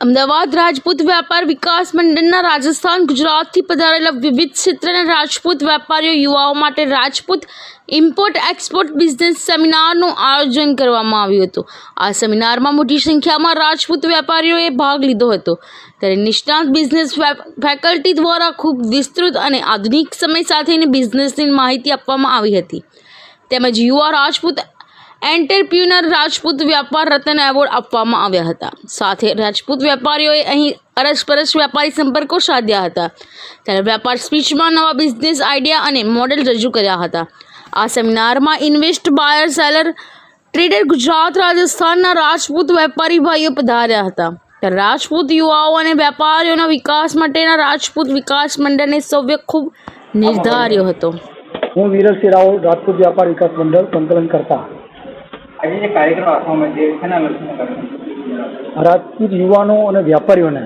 અમદાવાદ રાજપૂત વેપાર વિકાસ મંડળના રાજસ્થાન, ગુજરાતથી પધારેલા વિવિધ ક્ષેત્રના રાજપૂત વેપારીઓ યુવાઓ માટે રાજપૂત ઇમ્પોર્ટ એક્સપોર્ટ બિઝનેસ સેમિનારનું આયોજન કરવામાં આવ્યું હતું. આ સેમિનારમાં મોટી સંખ્યામાં રાજપૂત વેપારીઓએ ભાગ લીધો હતો. ત્યારે નિષ્ણાત બિઝનેસ ફેકલ્ટી દ્વારા ખૂબ વિસ્તૃત અને આધુનિક સમય સાથેની બિઝનેસની માહિતી આપવામાં આવી હતી. તેમજ યુવા રાજપૂત એન્ટરપ્યુનર રાજપૂત વ્યાપાર રત્ન એવોર્ડ આપવામાં આવ્યા હતા. સાથે રાજપૂત વેપારીઓએ અહીં અરસપરસ વેપારી સંપર્કો સાધ્યા હતા. ત્યારે વેપાર સ્પીચમાં નવા બિઝનેસ આઈડિયા અને મોડેલ રજૂ કર્યા હતા. આ સેમિનારમાં invest buyer seller, trader Gujarat, રાજસ્થાનના રાજપૂત વેપારી ભાઈઓ પધાર્યા હતા. રાજપૂત યુવાઓ અને વેપારીઓના વિકાસ માટેના રાજપૂત વિકાસ મંડળને સૌએ ખૂબ નિર્ધાર્યો હતો. હું વિરલસિંહ રાવ રાજપૂત વ્યાપાર વિકાસ મંડળ સંકલન કરતા. આજે જે કાર્યક્રમ રાખવામાં છે શેના લક્ષણ રાજપૂત યુવાનો અને વ્યાપારીઓને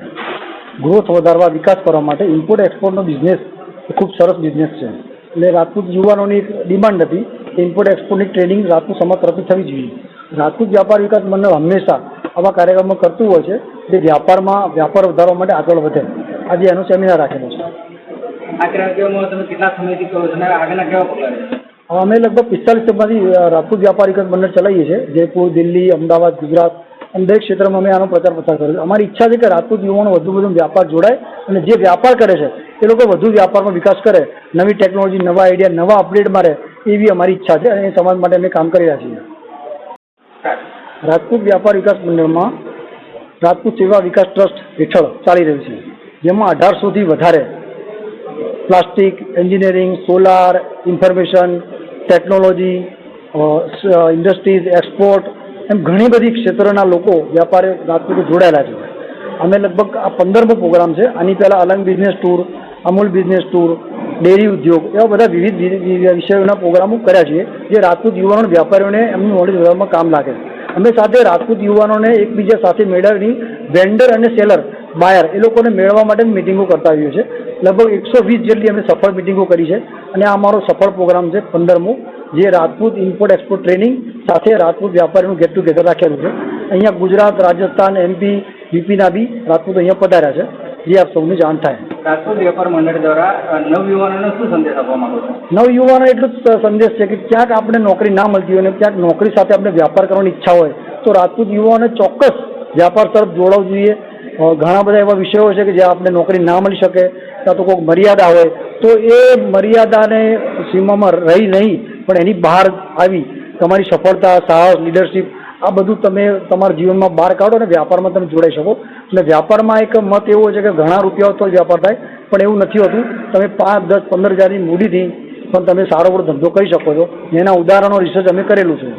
ગ્રોથ વધારવા વિકાસ કરવા માટે ઇમ્પોર્ટ એક્સપોર્ટનો બિઝનેસ એ ખૂબ સરસ બિઝનેસ છે. એટલે રાજપૂત યુવાનોની એક ડિમાન્ડ હતી કે ઇમ્પોર્ટ એક્સપોર્ટની ટ્રેનિંગ રાજપૂત સમાજ તરફથી થવી જોઈએ. રાજપૂત વ્યાપાર વિકાસ મંડળ હંમેશા આવા કાર્યક્રમો કરતું હોય છે જે વ્યાપારમાં વ્યાપાર વધારવા માટે આગળ વધે. આજે એનો સેમિનાર રાખેલો છે. આ કાર્યક્રમો તમે કેટલા સમયથી કરો છો આગળના કેવા પગલાં છે અમે લગભગ પિસ્તાલીસમાંથી રાજપૂત વ્યાપાર મંડળ ચલાવીએ છીએ. જયપુર, દિલ્હી, અમદાવાદ, ગુજરાત અને દરેક ક્ષેત્રમાં અમે આનો પ્રચાર પ્રસાર કર્યો છે અમારી ઈચ્છા છે કે રાજપૂત યુવાનો વધુ વધુ વ્યાપાર જોડાય અને જે વ્યાપાર કરે છે, એ લોકો વધુ વ્યાપારમાં વિકાસ કરે. નવી ટેકનોલોજી, નવા આઈડિયા, નવા અપડેટ મારે એવી અમારી ઈચ્છા છે અને એ સમાજ માટે અમે કામ કરી રહ્યા છીએ. રાજપૂત વ્યાપાર વિકાસ મંડળમાં રાજપૂત સેવા વિકાસ ટ્રસ્ટ હેઠળ ચાલી રહ્યું છે, જેમાં અઢારસોથી વધારે plastic, engineering, solar, information technology industries export એમ ઘણી બધી ક્ષેત્રના લોકો વ્યાપારી રાજપૂતો જોડાયેલા છે. અમે લગભગ આ પંદરમો પ્રોગ્રામ છે. આની પહેલાં Alang business tour Amul business tour dairy ઉદ્યોગ એવા બધા વિવિધ વિષયોના પ્રોગ્રામો કર્યા છીએ, જે રાજપૂત યુવાનો વ્યાપારીઓને એમનું નોલેજ વધારવામાં કામ લાગે અમે સાથે રાજપૂત યુવાનોને એકબીજા સાથે મેળવની વેન્ડર અને સેલર બાયર એ લોકોને મેળવવા માટે મિટિંગો કરતા આવ્યું છે લગભગ એકસો વીસ જેટલી અમે સફળ મિટિંગો કરી છે. અને આ અમારો સફળ પ્રોગ્રામ છે પંદરમો જે રાજપૂત ઇમ્પોર્ટ એક્સપોર્ટ ટ્રેનિંગ સાથે રાજપૂત વ્યાપારીનું ગેટ ટુગેધર રાખેલું છે. અહીંયા ગુજરાત રાજસ્થાન એમપી યુપીના બી રાજપૂત અહીંયા પધાર્યા છે. જે આપ સૌને જાણ થાય. રાજકોટ વેપાર મંડળ દ્વારા નવયુવાનોને શું સંદેશ આપવા માંગો છો? નવયુવાનો એટલું જ સંદેશ છે કે ક્યાંક આપણે નોકરી ના મળતી હોય અને ક્યાંક નોકરી સાથે આપણે વ્યાપાર કરવાની ઈચ્છા હોય તો રાજપૂત યુવાઓને ચોક્કસ વ્યાપાર તરફ જોડાવું જોઈએ. ઘણા બધા એવા વિષયો છે કે જે આપણે નોકરી ના મળી શકે, કાં તો કોઈક મર્યાદા હોય, તો એ મર્યાદાને સીમામાં રહી નહીં, પણ એની બહાર આવી, તમારી સફળતા, સાહસ લીડરશિપ આ બધું તમે તમારા જીવનમાં બહાર કાઢો અને વ્યાપારમાં તમે જોડાઈ શકો. એટલે વ્યાપારમાં એક મત એવો છે કે ઘણા રૂપિયા તો વ્યાપાર થાય, પણ એવું નથી હોતું. તમે પાંચ, દસ, પંદર હજારની મૂડીથી પણ તમે સારો એવો ધંધો કરી શકો છો. એના ઉદાહરણો રિસર્ચ અમે કરેલું છે.